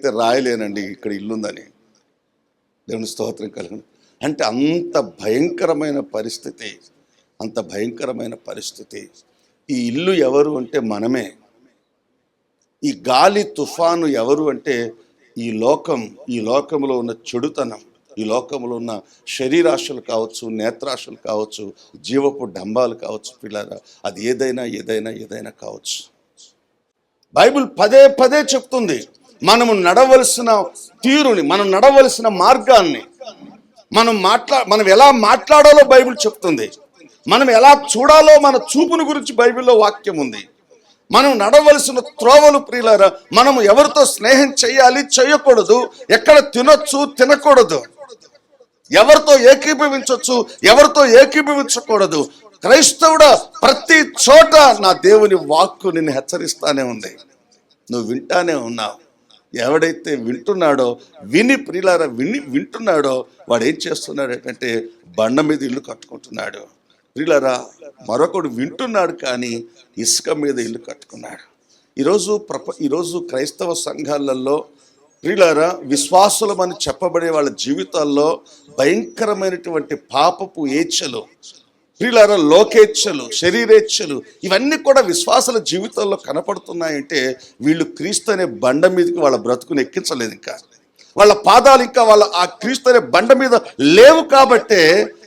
నేనైతే రాయలేనండి ఇక్కడ ఇల్లుందని దేవుని స్తోత్రం కలిగిన. అంటే అంత భయంకరమైన పరిస్థితి అంత భయంకరమైన పరిస్థితి. ఈ ఇల్లు ఎవరు అంటే మనమే. ఈ గాలి తుఫాను ఎవరు అంటే ఈ లోకం ఈ లోకంలో ఉన్న చెడుతనం ఈ లోకంలో ఉన్న శరీరాశలు కావచ్చు నేత్రాశలు కావచ్చు జీవపు డంబాలు కావచ్చు పిల్లల అది ఏదైనా ఏదైనా ఏదైనా కావచ్చు. బైబిల్ పదే పదే చెప్తుంది. మనము నడవలసిన తీరుని మనం నడవలసిన మార్గాన్ని మనం మాట్లా మనం ఎలా మాట్లాడాలో బైబిల్ చెప్తుంది. మనం ఎలా చూడాలో మన చూపును గురించి బైబిల్లో వాక్యం ఉంది. మనం నడవలసిన త్రోవలు ప్రియులారా మనం ఎవరితో స్నేహం చేయాలి చేయకూడదు ఎక్కడ తినొచ్చు తినకూడదు. ఎవరితో ఏకీభవించవచ్చు ఎవరితో ఏకీభవించకూడదు. క్రైస్తవుడ ప్రతి చోట నా దేవుని వాక్కు నిన్ను హెచ్చరిస్తానే ఉంది. నువ్వు వింటానే ఉన్నావు. ఎవడైతే వింటున్నాడో విని ప్రియులారా విని వింటున్నాడో వాడు ఏం చేస్తున్నాడు ఏంటంటే బండ మీద ఇల్లు కట్టుకుంటున్నాడు. ప్రియులారా మరొకడు వింటున్నాడు కానీ ఇసుక మీద ఇల్లు కట్టుకున్నాడు. ఈరోజు ప్రప ఈరోజు క్రైస్తవ సంఘాలలో ప్రియులారా విశ్వాసులమని చెప్పబడే వాళ్ళ జీవితాల్లో భయంకరమైనటువంటి పాపపు ఏచ్ఛలు ప్రియులారా లోకేచ్ఛలు శరీరేచ్ఛలు ఇవన్నీ కూడా విశ్వాసుల జీవితంలో కనపడుతున్నాయంటే వీళ్ళు క్రీస్తు అనే బండ మీదకి వాళ్ళ బ్రతుకుని ఎక్కించలేదు ఇంకా. వాళ్ళ పాదాలు ఇంకా వాళ్ళ ఆ క్రీస్తు అనే బండ మీద లేవు కాబట్టే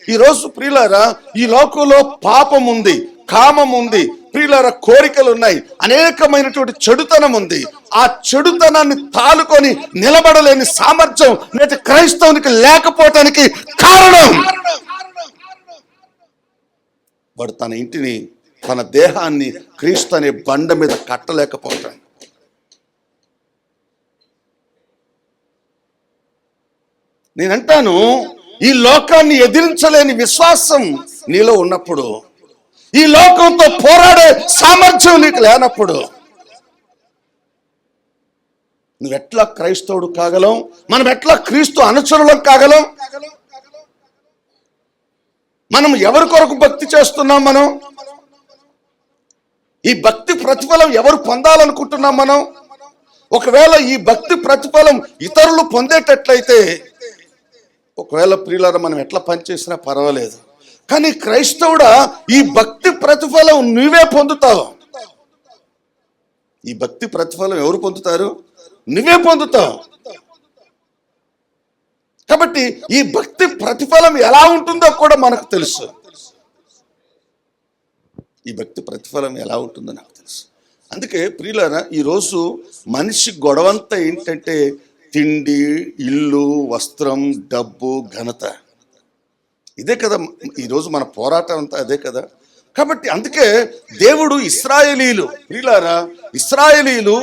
ఈరోజు ప్రియులారా ఈ లోకంలో పాపం ఉంది కామం ఉంది ప్రియులార కోరికలు ఉన్నాయి అనేకమైనటువంటి చెడుతనం ఉంది. ఆ చెడుతనాన్ని తాలుకొని నిలబడలేని సామర్థ్యం నేటి క్రైస్తవునికి లేకపోవటానికి కారణం. వాడు తన ఇంటిని తన దేహాన్ని క్రీస్తు అనే బండ మీద కట్టలేకపోతాడు. నేనంటాను ఈ లోకాన్ని ఎదిరించలేని విశ్వాసం నీలో ఉన్నప్పుడు ఈ లోకంతో పోరాడే సామర్థ్యం నీకు లేనప్పుడు నువ్వెట్లా క్రైస్తవుడు కాగలం? మనం ఎట్లా క్రీస్తు అనుచరులం కాగలం? మనం ఎవరి కొరకు భక్తి చేస్తున్నాం మనం? ఈ భక్తి ప్రతిఫలం ఎవరు పొందాలనుకుంటున్నాం మనం? ఒకవేళ ఈ భక్తి ప్రతిఫలం ఇతరులు పొందేటట్లయితే ఒకవేళ ప్రియులారా మనం ఎట్లా పనిచేసినా పర్వాలేదు. కానీ క్రైస్తవుడా ఈ భక్తి ప్రతిఫలం నువ్వే పొందుతావు. ఈ భక్తి ప్రతిఫలం ఎవరు పొందుతారు? నువ్వే పొందుతావు. కాబట్టి ఈ భక్తి ప్రతిఫలం ఎలా ఉంటుందో కూడా మనకు తెలుసు. ఈ భక్తి ప్రతిఫలం ఎలా ఉంటుందో నాకు తెలుసు. అందుకే ప్రియులన ఈరోజు మనిషి గొడవంతా ఏంటంటే తిండి ఇల్లు వస్త్రం డబ్బు ఘనత. ఇదే కదా ఈరోజు మన పోరాటం అంతా అదే కదా. కాబట్టి అందుకే దేవుడు ఇస్రాయేలీలు ప్రియులారా ఇస్రాయేలీలు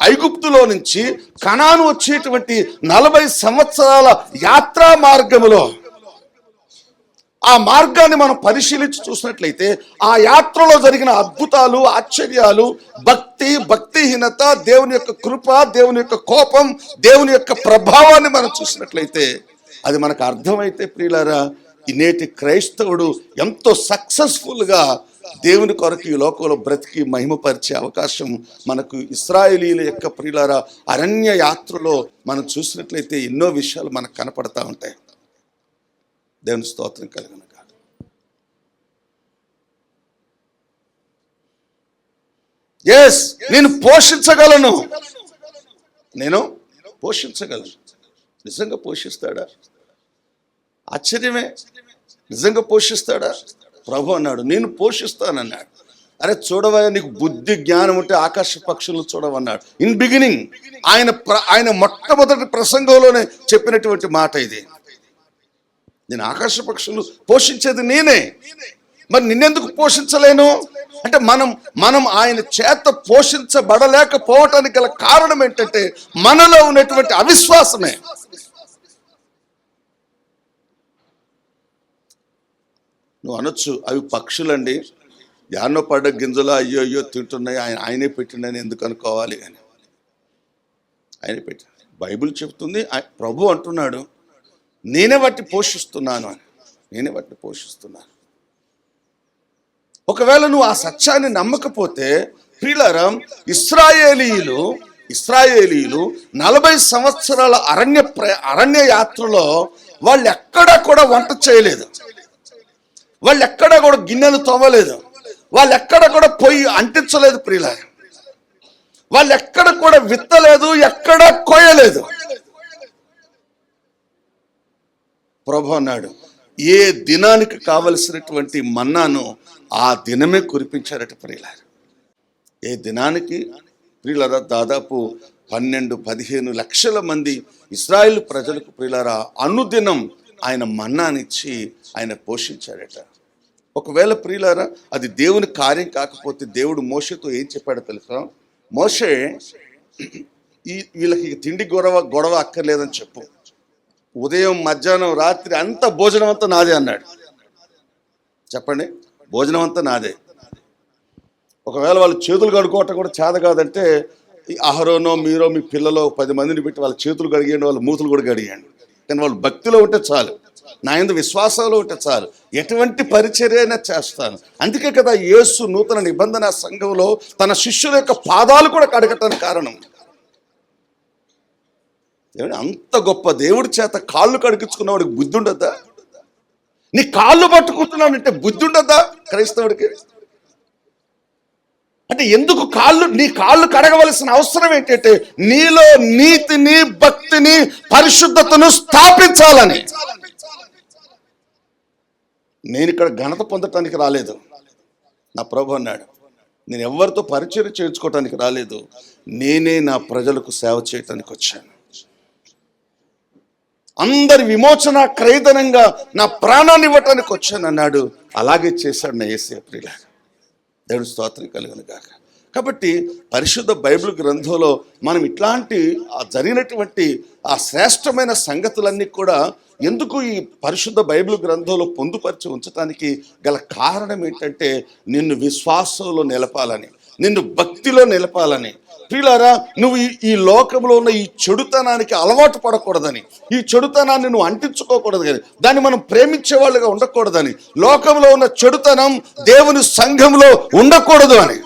ఐగుప్తులో నుంచి కణాను వచ్చేటువంటి నలభై సంవత్సరాల యాత్రా మార్గములో ఆ మార్గాన్ని మనం పరిశీలించి చూసినట్లయితే ఆ యాత్రలో జరిగిన అద్భుతాలు ఆశ్చర్యాలు భక్తి భక్తిహీనత దేవుని యొక్క కృప దేవుని యొక్క కోపం దేవుని యొక్క ప్రభావాన్ని మనం చూసినట్లయితే అది మనకు అర్థమైతే ప్రియులారా ఈ నేటి క్రైస్తవుడు ఎంతో సక్సెస్ఫుల్గా దేవుని కొరకు ఈ లోకంలో బ్రతికి మహిమపరిచే అవకాశం మనకు ఇస్రాయేలీల యొక్క ప్రియులారా అరణ్య యాత్రలో మనం చూసినట్లయితే ఎన్నో విషయాలు మనకు కనపడతా ఉంటాయి. దేవుని స్తోత్రం కలిగిన ఎస్ నేను పోషించగలను. నేను పోషించగలను. నిజంగా పోషిస్తాడా? ఆశ్చర్యమే. నిజంగా పోషిస్తాడా? ప్రభు అన్నాడు నేను పోషిస్తానన్నాడు. అరే చూడవా నీకు బుద్ధి జ్ఞానం ఉంటే ఆకాశ పక్షులను చూడవన్నాడు. ఇన్ బిగినింగ్ ఆయన ప్ర- ఆయన మొట్టమొదటి ప్రసంగంలోనే చెప్పినటువంటి మాట ఇది. నేను ఆకాశ పక్షులు పోషించేది నేనే. మరి నిన్నెందుకు పోషించలేను? అంటే మనం మనం ఆయన చేత పోషించబడలేకపోవటానికి గల కారణం ఏంటంటే మనలో ఉన్నటువంటి అవిశ్వాసమే. నువ్వు అనొచ్చు. అవి పక్షులండి. యానో పడ్డ గింజలు అయ్యో అయ్యో తింటున్నాయి. ఆయన ఆయనే పెట్టిండని ఎందుకు అనుకోవాలి అని. ఆయనే పెట్టి బైబిల్ చెప్తుంది. ప్రభు అంటున్నాడు నేనే వాటిని పోషిస్తున్నాను అని. నేనే వాటిని పోషిస్తున్నాను. ఒకవేళ నువ్వు ఆ సత్యాన్ని నమ్మకపోతే ప్రియులారం ఇస్రాయేలీయులు ఇస్రాయేలీలు నలభై సంవత్సరాల అరణ్య ప్ర అరణ్య యాత్రలో వాళ్ళు ఎక్కడా కూడా వంట చేయలేదు. వాళ్ళు ఎక్కడా కూడా గిన్నెలు తవ్వలేదు. వాళ్ళు ఎక్కడ కూడా పొయ్యి అంటించలేదు ప్రియుల వాళ్ళు ఎక్కడ కూడా విత్తలేదు ఎక్కడ కోయలేదు. ప్రభు అన్నాడు ఏ దినానికి కావలసినటువంటి మన్నాను ఆ దినమే కురిపించారట ప్రియులారు. ఏ దినానికి? ప్రియులరా దాదాపు పన్నెండు పదిహేను లక్షల మంది ఇస్రాయిల్ ప్రజలకు ప్రియులరా అనుదినం ఆయన మన్నానిచ్చి ఆయన పోషించాడట. ఒకవేళ ప్రియులారా అది దేవుని కార్యం కాకపోతే దేవుడు మోషతో ఏం చెప్పాడో తెలుసా? మోసే ఈ వీళ్ళకి తిండి గొడవ గొడవ అక్కర్లేదని చెప్పు. ఉదయం మధ్యాహ్నం రాత్రి అంత భోజనం అంతా నాదే అన్నాడు. చెప్పండి భోజనం అంతా నాదే. ఒకవేళ వాళ్ళు చేతులు కడుక్కోవటం కూడా చేత కాదంటే ఈ అహరోనో మీరో మీ పిల్లలో పది మందిని పెట్టి వాళ్ళ చేతులు కడిగేయండి వాళ్ళ మూతులు కూడా కడిగేయండి. కానీ వాళ్ళు భక్తిలో ఉంటే చాలు. నా ఎందు విశ్వాసంలో ఉంటే చాలు. ఎటువంటి పరిచర్య అయినా చేస్తాను. అందుకే కదా యేసు నూతన నిబంధన సంఘంలో తన శిష్యుల యొక్క పాదాలు కూడా కడగటానికి కారణం. దేవుడు అంత గొప్ప దేవుడి చేత కాళ్ళు కడిగించుకున్నవాడికి బుద్ధి ఉండద్దా? నీ కాళ్ళు పట్టుకుంటున్నాడంటే బుద్ధి ఉండద్దా క్రైస్తవుడికి? అంటే ఎందుకు కాళ్ళు నీ కాళ్ళు కడగవలసిన అవసరం ఏంటంటే నీలో నీతిని భక్తిని పరిశుద్ధతను స్థాపించాలని. నేను ఇక్కడ ఘనత పొందటానికి రాలేదు. నా ప్రభు అన్నాడు నేను ఎవరితో పరిచయం చేయించుకోవటానికి రాలేదు. నేనే నా ప్రజలకు సేవ చేయటానికి వచ్చాను. అందరి విమోచన క్రైదనంగా నా ప్రాణాన్ని ఇవ్వటానికి వచ్చాను అన్నాడు. అలాగే చేశాడు నా ఏసీ ప్రియుల దేవుడు స్తోత్రం కలుగును కాక కాబట్టి పరిశుద్ధ బైబిల్ గ్రంథంలో మనం ఇట్లాంటి జరిగినటువంటి ఆ శ్రేష్టమైన సంగతులన్నీ కూడా ఎందుకు ఈ పరిశుద్ధ బైబిల్ గ్రంథంలో పొందుపరిచి ఉంచడానికి గల కారణం ఏంటంటే నిన్ను విశ్వాసంలో నిలపాలని నిన్ను భక్తిలో నిలపాలని ప్రియులారా నువ్వు ఈ ఈ లోకంలో ఉన్న ఈ చెడుతనానికి అలవాటు పడకూడదని ఈ చెడుతనాన్ని నువ్వు అంటించుకోకూడదు కానీ దాన్ని మనం ప్రేమించే వాళ్ళుగా ఉండకూడదని లోకంలో ఉన్న చెడుతనం దేవుని సంఘంలో ఉండకూడదు అని.